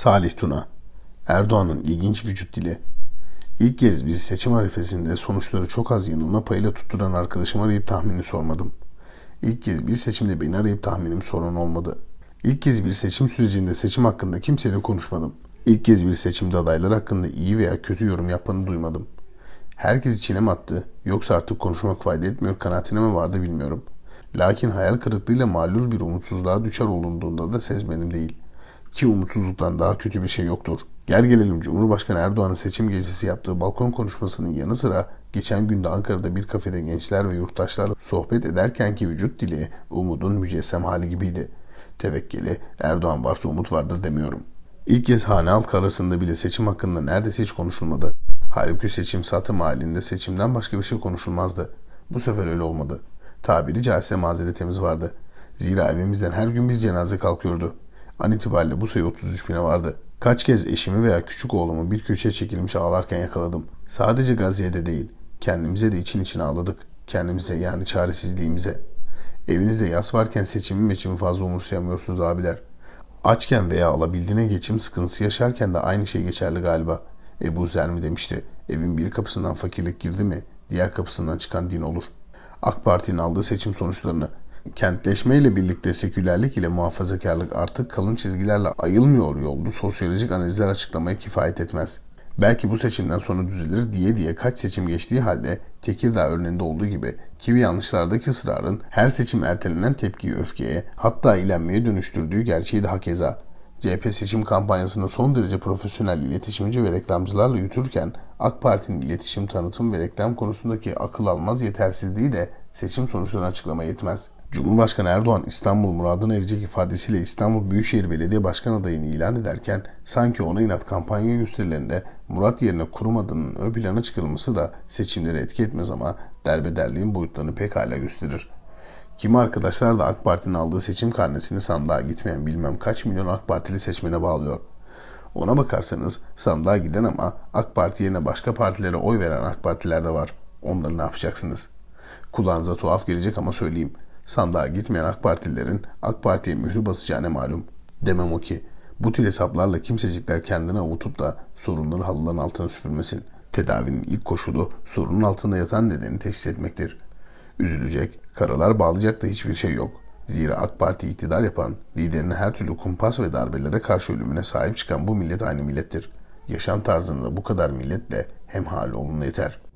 Salih Tuna Erdoğan'ın ilginç vücut dili İlk kez bir seçim arifesinde sonuçları çok az yanılma payıyla tutturan arkadaşımı arayıp tahminini sormadım. İlk kez bir seçimde beni arayıp tahminim sorun olmadı. İlk kez bir seçim sürecinde seçim hakkında kimseyle konuşmadım. İlk kez bir seçimde adaylar hakkında iyi veya kötü yorum yapmanı duymadım. Herkes içine mi attı yoksa artık konuşmak fayda etmiyor kanaatine mi vardı bilmiyorum. Lakin hayal kırıklığıyla malul bir umutsuzluğa düşer olunduğunda da sezmedim değil. Ki umutsuzluktan daha kötü bir şey yoktur. Gel gelelim Cumhurbaşkanı Erdoğan'ın seçim gecesi yaptığı balkon konuşmasının yanı sıra geçen günde Ankara'da bir kafede gençler ve yurttaşlarla sohbet ederkenki vücut dili umudun mücessem hali gibiydi. Tevekkeli Erdoğan varsa umut vardır demiyorum. İlk kez hane halk arasında bile seçim hakkında neredeyse hiç konuşulmadı. Halbuki seçim satım halinde seçimden başka bir şey konuşulmazdı. Bu sefer öyle olmadı. Tabiri caizse mazeretimiz vardı. Zira evimizden her gün bir cenaze kalkıyordu. An itibariyle bu sayı 33 bine vardı. Kaç kez eşimi veya küçük oğlumu bir köşeye çekilmiş ağlarken yakaladım. Sadece Gazze'de değil, kendimize de için içine ağladık. Kendimize yani çaresizliğimize. Evinizde yas varken seçimi meçimi fazla umursayamıyorsunuz abiler. Açken veya alabildiğine geçim sıkıntısı yaşarken de aynı şey geçerli galiba. Ebu Zer mi demişti. Evin bir kapısından fakirlik girdi mi diğer kapısından çıkan din olur. AK Parti'nin aldığı seçim sonuçlarını Kentleşme ile birlikte sekülerlik ile muhafazakarlık artık kalın çizgilerle ayılmıyor yoldu sosyolojik analizler açıklamaya kifayet etmez. Belki bu seçimden sonra düzelir diye diye kaç seçim geçtiği halde Tekirdağ örneğinde olduğu gibi kimi yanlışlardaki ısrarın her seçim ertelenen tepkiyi öfkeye hatta ilenmeye dönüştürdüğü gerçeği daha keza. CHP seçim kampanyasında son derece profesyonel iletişimci ve reklamcılarla yürütürken AK Parti'nin iletişim, tanıtım ve reklam konusundaki akıl almaz yetersizliği de seçim sonuçlarını açıklamaya yetmez. Cumhurbaşkanı Erdoğan İstanbul muradına erecek ifadesiyle İstanbul Büyükşehir Belediye Başkan adayını ilan ederken sanki ona inat kampanya gösterilerinde Murat yerine kurum adının ön plana çıkarılması da seçimleri etki etmez ama derbederliğin boyutlarını pekala gösterir. Kimi arkadaşlar da AK Parti'nin aldığı seçim karnesini sandığa gitmeyen bilmem kaç milyon AK Partili seçmene bağlıyor. Ona bakarsanız sandığa giden ama AK Parti yerine başka partilere oy veren AK Partiler de var. Onları ne yapacaksınız? Kulağınıza tuhaf gelecek ama söyleyeyim. Sandığa gitmeyen AK Partililerin AK Parti'ye mührü basacağına malum. Demem o ki bu tür hesaplarla kimsecikler kendini avutup da sorunları halıların altına süpürmesin. Tedavinin ilk koşulu sorunun altında yatan nedeni teşhis etmektir. Üzülecek, karalar bağlayacak da hiçbir şey yok. Zira AK Parti iktidar yapan, liderine her türlü kumpas ve darbelere karşı ölümüne sahip çıkan bu millet aynı millettir. Yaşam tarzında bu kadar milletle hemhal olun yeter.''